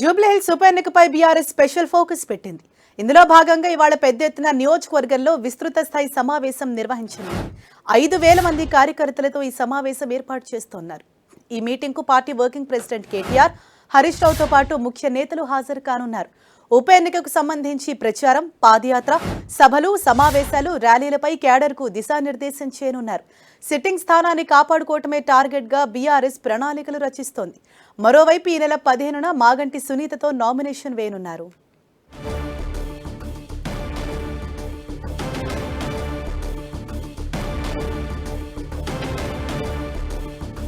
జూబ్లీహిల్స్ ఉప ఎన్నికపై BRS special focus పెట్టింది. ఇందులో భాగంగా ఇవాళ పెద్ద ఎత్తున నియోజకవర్గంలో విస్తృత స్థాయి సమావేశం నిర్వహించింది. ఐదు వేల మంది కార్యకర్తలతో ఈ సమావేశం ఏర్పాటు చేస్తున్నారు. ఈ మీటింగ్కు party working president KTR Harish రావుతో పాటు ముఖ్య నేతలు హాజరు కానున్నారు. ఉప ఎన్నికకు సంబంధించి ప్రచారం పాదయాత్ర సభలు సమావేశాలు ర్యాలీలపై క్యాడర్కు దిశానిర్దేశం చేయనున్నారు. సిట్టింగ్ స్థానాన్ని కాపాడుకోవటమే టార్గెట్గా బీఆర్ఎస్ ప్రణాళికలు రచిస్తోంది. మరోవైపు ఈ నెల పదిహేనున మాగంటి సునీతతో నామినేషన్ వేయనున్నారు.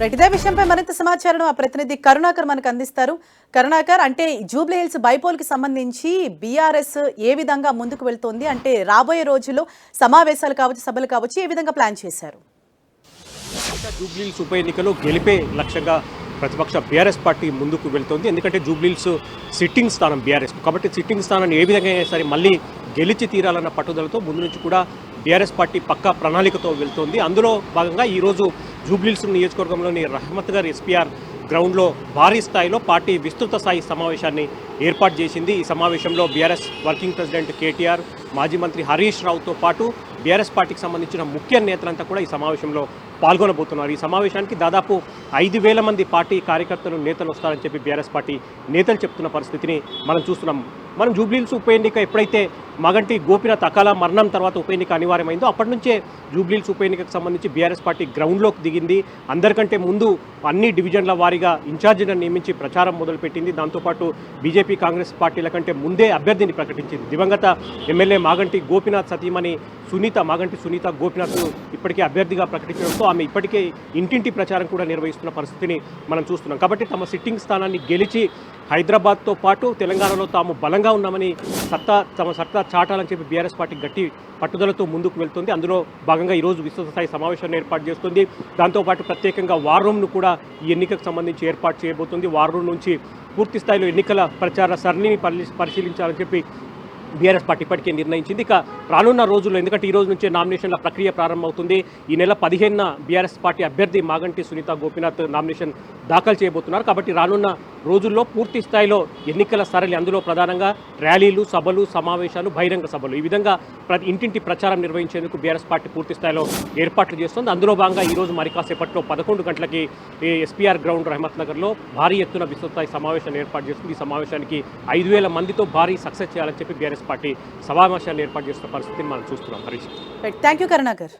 రైట్ ఇదే విషయంపై మరింత సమాచారం ఆ ప్రతినిధి కరుణాకర్ మనకు అందిస్తారు. కరుణాకర్ అంటే జూబ్లీ హిల్స్ బైపోల్కి సంబంధించి బీఆర్ఎస్ ఏ విధంగా ముందుకు వెళ్తోంది? అంటే రాబోయే రోజుల్లో సమావేశాలు కావచ్చు సభలు కావచ్చు ఏ విధంగా ప్లాన్ చేశారు? జూబ్లీల్స్ ఉప ఎన్నికలో గెలిపే లక్ష్యంగా ప్రతిపక్ష బీఆర్ఎస్ పార్టీ ముందుకు వెళ్తోంది. ఎందుకంటే జూబ్లీల్స్ సిట్టింగ్ స్థానం బీఆర్ఎస్ కాబట్టి సిట్టింగ్ స్థానాన్ని ఏ విధంగా అయినా సరే మళ్ళీ గెలిచి తీరాలన్న పట్టుదలతో ముందు నుంచి కూడా బీఆర్ఎస్ పార్టీ పక్కా ప్రణాళికతో వెళ్తోంది. అందులో భాగంగా ఈరోజు జూబ్లీల్స్ నియోజకవర్గంలోని రహమత్ గారి ఎస్పీఆర్ గ్రౌండ్లో భారీ స్థాయిలో పార్టీ విస్తృత స్థాయి సమావేశాన్ని ఏర్పాటు చేసింది. ఈ సమావేశంలో బీఆర్ఎస్ వర్కింగ్ ప్రెసిడెంట్ కేటీఆర్ మాజీ మంత్రి హరీష్ రావుతో పాటు బీఆర్ఎస్ పార్టీకి సంబంధించిన ముఖ్య నేతలంతా కూడా ఈ సమావేశంలో పాల్గొనబోతున్నారు. ఈ సమావేశానికి దాదాపు ఐదు వేల మంది పార్టీ కార్యకర్తలు నేతలు వస్తారని చెప్పి బీఆర్ఎస్ పార్టీ నేతలు చెప్తున్న పరిస్థితిని మనం చూస్తున్నాం. మనం జూబ్లీహిల్స్ ఉప ఎన్నిక ఎప్పుడైతే మగంటి గోపినాథ్ అకాల మరణం తర్వాత ఉప ఎన్నిక అనివార్యమైందో అప్పటి నుంచే జూబ్లీహిల్స్ ఉప ఎన్నికకు సంబంధించి బీఆర్ఎస్ పార్టీ గ్రౌండ్లోకి దిగింది. అందరికంటే ముందు అన్ని డివిజన్ల వారీగా ఇన్ఛార్జీలను నియమించి ప్రచారం మొదలుపెట్టింది. దాంతోపాటు బీజేపీ కాంగ్రెస్ పార్టీల కంటే ముందే అభ్యర్థిని ప్రకటించింది. దివంగత ఎమ్మెల్యే మాగంటి గోపినాథ్ సతీమణి సునీత మాగంటి సునీత గోపినాథ్ ఇప్పటికే అభ్యర్థిగా ప్రకటించడంతో ఆమె ఇప్పటికే ఇంటింటి ప్రచారం కూడా నిర్వహిస్తున్న పరిస్థితిని మనం చూస్తున్నాం. కాబట్టి తమ సిట్టింగ్ స్థానాన్ని గెలిచి హైదరాబాద్తో పాటు తెలంగాణలో తాము బలంగా ఉన్నామని సత్తా తమ సత్తా చాటాలని చెప్పి బీఆర్ఎస్ పార్టీ గట్టి పట్టుదలతో ముందుకు వెళ్తుంది. అందులో భాగంగా ఈరోజు విస్తృత స్థాయి సమావేశాన్ని ఏర్పాటు చేస్తుంది. దాంతోపాటు ప్రత్యేకంగా వార్ రూమ్ను కూడా ఈ ఎన్నికకు సంబంధించి ఏర్పాటు చేయబోతుంది. వార్ రూమ్ నుంచి పూర్తి స్థాయిలో ఎన్నికల ప్రచార సరళిని పరిశీలించాలని చెప్పి బీఆర్ఎస్ పార్టీ ఇప్పటికే నిర్ణయించింది. ఇక రానున్న రోజుల్లో ఎందుకంటే ఈ రోజు నుంచే నామినేషన్ల ప్రక్రియ ప్రారంభమవుతుంది. ఈ నెల పదిహేనున బీఆర్ఎస్ పార్టీ అభ్యర్థి మాగంటి సునీత గోపినాథ్ నామినేషన్ దాఖలు చేయబోతున్నారు. కాబట్టి రానున్న రోజుల్లో పూర్తి స్థాయిలో ఎన్నికల సరళి అందులో ప్రధానంగా ర్యాలీలు సభలు సమావేశాలు బహిరంగ సభలు. ఈ విధంగా ప్రతి ఇంటింటి ప్రచారం నిర్వహించేందుకు బీఆర్ఎస్ పార్టీ పూర్తి స్థాయిలో ఏర్పాట్లు చేస్తుంది. అందులో భాగంగా ఈరోజు మరికాసేపట్లో మరి కాసేపట్లో పదకొండు గంటలకి ఎస్పీఆర్ గ్రౌండ్ రహమత్ నగర్లో భారీ ఎత్తున విశ్వస్థాయి సమావేశాన్ని ఏర్పాటు చేస్తుంది. ఈ సమావేశానికి ఐదు వేల మందితో భారీ సక్సెస్ చేయాలని చెప్పి బీఆర్ఎస్ పార్టీ సమావేశాలు ఏర్పాటు చేస్తున్న పరిస్థితిని మనం చూస్తున్నాం. హరీష్. Thank you Karunakar